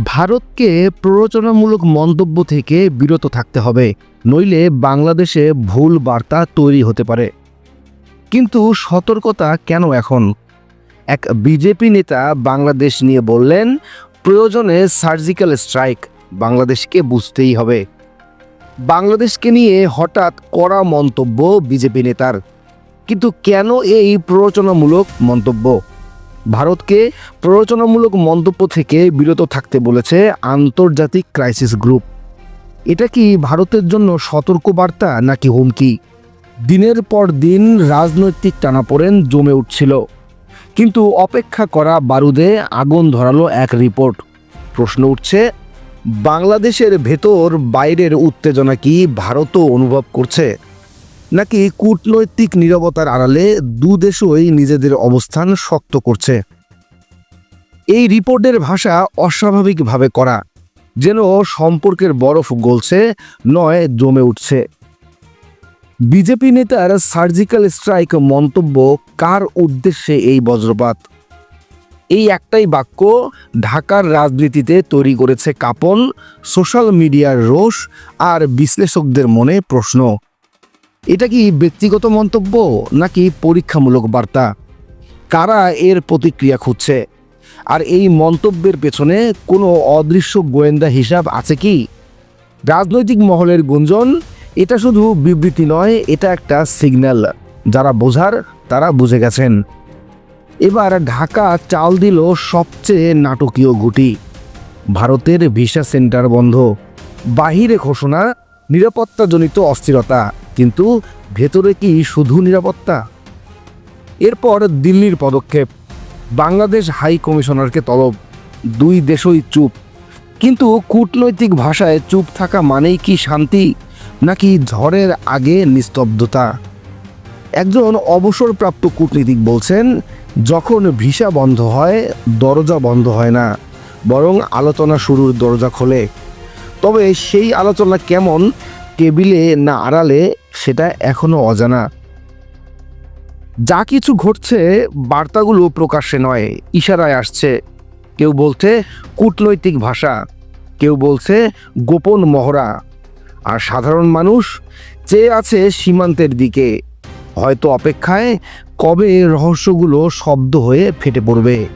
ভারতকে প্ররোচনামূলক মন্তব্য থেকে বিরত থাকতে হবে, নইলে বাংলাদেশে ভুল বার্তা তৈরি হতে পারে। কিন্তু সতর্কতা কেন এখন? এক বিজেপি নেতা বাংলাদেশ নিয়ে বললেন, প্রয়োজনে সার্জিক্যাল স্ট্রাইক বাংলাদেশকে বুঝতেই হবে। বাংলাদেশকে নিয়ে হঠাৎ কড়া মন্তব্য বিজেপি নেতার। কিন্তু কেন এই প্ররোচনামূলক মন্তব্য? ভারতকে প্ররোচনামূলক মন্তব্য থেকে বিরত থাকতে বলেছে আন্তর্জাতিক ক্রাইসিস গ্রুপ। এটা কি ভারতের জন্য সতর্কবার্তা নাকি হুমকি? দিনের পর দিন রাজনৈতিক টানাপোড়েন জমে উঠছিল। কিন্তু অপেক্ষা করা বারুদে আগুন ধরালো এক রিপোর্ট। প্রশ্ন উঠছে, বাংলাদেশের ভেতর বাইরের উত্তেজনা কি ভারতও অনুভব করছে? নাকি কূটনৈতিক নীরবতার আড়ালে দু দেশই নিজেদের অবস্থান শক্ত করছে? এই রিপোর্টের ভাষা অস্বাভাবিকভাবে করা যেন সম্পর্কের বরফ গলছে, নয় জমে উঠছে। বিজেপি নেতার সার্জিক্যাল স্ট্রাইক মন্তব্য কার উদ্দেশ্যে এই বজ্রপাত? এই একটাই বাক্য ঢাকার রাজনীতিতে তৈরি করেছে কাপন, সোশ্যাল মিডিয়ার রোষ আর বিশ্লেষকদের মনে প্রশ্ন। এটা কি ব্যক্তিগত মন্তব্য নাকি পরীক্ষামূলক বার্তা? কারা এর প্রতিক্রিয়া খুঁজছে? আর এই মন্তব্যের পেছনে কোনো অদৃশ্য গোয়েন্দা হিসাব আছে কি? রাজনৈতিক মহলের গুঞ্জন, এটা শুধু বিবৃতি নয়, এটা একটা সিগন্যাল। যারা বোঝার, তারা বুঝে গেছেন। এবার ঢাকা চাল দিল সবচেয়ে নাটকীয় গুটি। ভারতের ভিসা সেন্টার বন্ধ। বাহিরে ঘোষণা, নিরাপত্তাজনিত অস্থিরতা। কিন্তু ভেতরে কি শুধু নিরাপত্তা? এরপর দিল্লির পদক্ষেপ। বাংলাদেশ হাই কমিশনারকে তলব। দুই দেশই চুপ। কিন্তু কূটনৈতিক ভাষায় চুপ থাকা মানেই কি শান্তি, নাকি ঝড়ের আগে নিস্তব্ধতা? একজন অবসরপ্রাপ্ত কূটনীতিক বলছেন, যখন ভিসা বন্ধ হয়, দরজা বন্ধ হয় না, বরং আলোচনা শুরুর দরজা খোলে। তবে সেই আলোচনা কেমন, টেবিলে না আড়ালে সেটা এখনও অজানা। যা কিছু ঘটছে, বার্তাগুলো প্রকাশ্যে নয়, ইশারায় আসছে। কেউ বলছে, কূটনৈতিক ভাষা। কেউ বলছে, গোপন মহড়া। আর সাধারণ মানুষ চেয়ে আছে সীমান্তের দিকে। হয়তো অপেক্ষায় কবে রহস্যগুলো শব্দ হয়ে ফেটে পড়বে।